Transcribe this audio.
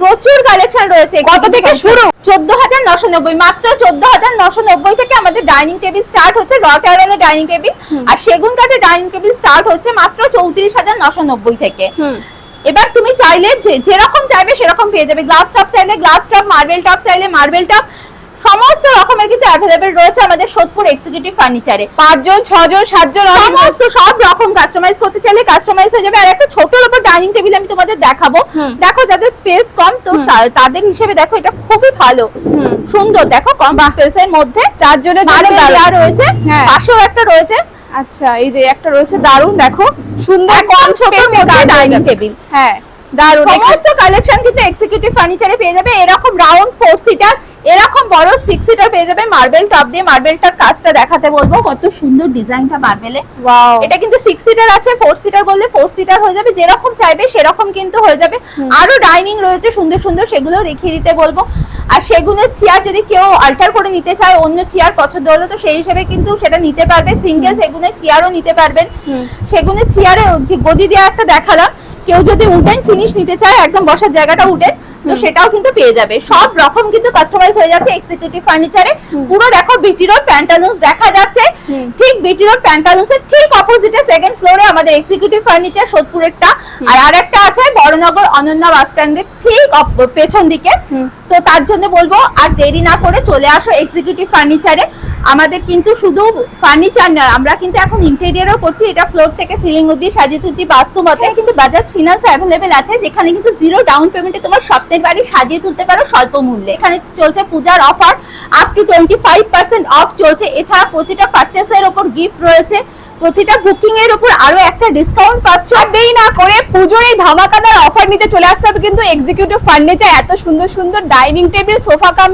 প্রচুর কালেকশন রয়েছে কত থেকে শুরু? চোদ্দ হাজার নশো নব্বই মাত্র চোদ্দ হাজার নশো নব্বই থেকে আমাদের ডাইনিং টেবিল স্টার্ট হচ্ছে রক আয়রনের ডাইনিং টেবিল আর সেগুন কাঠের ডাইনিং টেবিল স্টার্ট হচ্ছে মাত্র চৌত্রিশ হাজার নশো নব্বই থেকে। এবার তুমি চাইলে যে- যেরকম চাইবে সেরকম পেয়ে যাবে। গ্লাস টপ চাইলে গ্লাস টপ মার্বেল টপ চাইলে মার্বেল টপ সমস্ত রকমের কিন্তু অ্যাভেলেবেল রয়েছে আমাদের সোদপুর এক্সিকিউটিভ ফার্নিচারে পাঁচজন ছজন সাতজন সমস্ত সব রকম কাস্টমাইজ করতে চাইলে কাস্টমাইজ হয়ে যাবে। আর একটা উপর ডাইনিং টেবিল আমি তোমাদের দেখাবো। দেখো যাদের স্পেস কম তো তাদের হিসেবে দেখো এটা খুবই ভালো। সুন্দর দেখো কম স্পেসের মধ্যে। চারজনের রয়েছে। হ্যাঁ। পাশেও একটা রয়েছে। আচ্ছা এই যে একটা রয়েছে দারুণ দেখো। সুন্দর কম ছোটর স্পেসে মধ্যে কাজ হয়ে ডাইনিং টেবিল হ্যাঁ। দারুণ সমস্ত কালেকশন কিন্তু এক্সিকিউটিভ ফার্নিচারে পেয়ে যাবে। এরকম রাউন্ড ফোর সিটার এরকম বড় সিক্স সিটার পেয়ে যাবে মার্বেল টপ দিয়ে। মার্বেলটার কাজটা দেখাতে বলব। কত সুন্দর ডিজাইনটা মার্বেলে ওয়াও এটা কিন্তু সিক্স সিটার আছে। ফোর সিটার বললে ফোর সিটার হয়ে যাবে। যেরকম চাইবে সেরকম কিন্তু হয়ে যাবে। আরও ডাইনিং রয়েছে সুন্দর সুন্দর সেগুলোও দেখিয়ে দিতে বলব। আর সেগুলোর চেয়ার যদি কেউ আল্টার করে নিতে চায় অন্য চেয়ার পছন্দ হলে তো সেই হিসেবে কিন্তু সেটা নিতে পারবে। সিঙ্গেল সেগুনের চেয়ারও নিতে পারবেন। সেগুনের চেয়ারে গদি দেওয়া একটা দেখালাম। কেউ যদি উডেন ফিনিশ নিতে চায় একদম বসার জায়গাটা উডেন তো সেটাও কিন্তু পেয়ে যাবে। সব রকম কিন্তু কাস্টমাইজ হয়ে যাচ্ছে এক্সিকিউটিভ ফার্নিচারে পুরো দেখো বিটি রোড প্যান্টালুন্স দেখা যাচ্ছে। ঠিক বিটি রোড প্যান্টালুন্সের ঠিক অপোজিটে সেকেন্ড ফ্লোরে আমাদের এক্সিকিউটিভ ফার্নিচার সোদপুরেরটা। আর আরেকটা আছে বড়নগর অনন্যা বাস স্ট্যান্ডের ঠিক পেছন দিকে। তো তার জন্য বলব আর দেরি না করে চলে আসো এক্সিকিউটিভ ফার্নিচারে আমাদের কিন্তু শুধু ফার্নিচার নয়, আমরা কিন্তু এখন ইন্টেরিয়ারও করছি। এটা ফ্লোর থেকে সিলিং অব্দি সাজিয়ে তুলছি বাস্তবতে কিন্তু বাজাজ ফিনান্স অ্যাভেলেবেল আছে, যেখানে কিন্তু জিরো ডাউন পেমেন্টে তোমার স্বপ্নের বাড়ি সাজিয়ে তুলতে পারো স্বল্প মূল্যে। এখানে চলছে পূজার offer up to twenty five percent off চলছে। এছাড়া প্রতিটা পার্চেসের ওপর গিফট রয়েছে। প্রতিটা বুকিং এর উপর আরও একটা ডিসকাউন্ট পাচ্ছ। দেরি না করে পুজোর এই ধামাকাদার অফার নিতে চলে আসতে হবে। কিন্তু এক্সিকিউটিভ ফার্নিচার এত সুন্দর সুন্দর ডাইনিং টেবিল সোফা কাম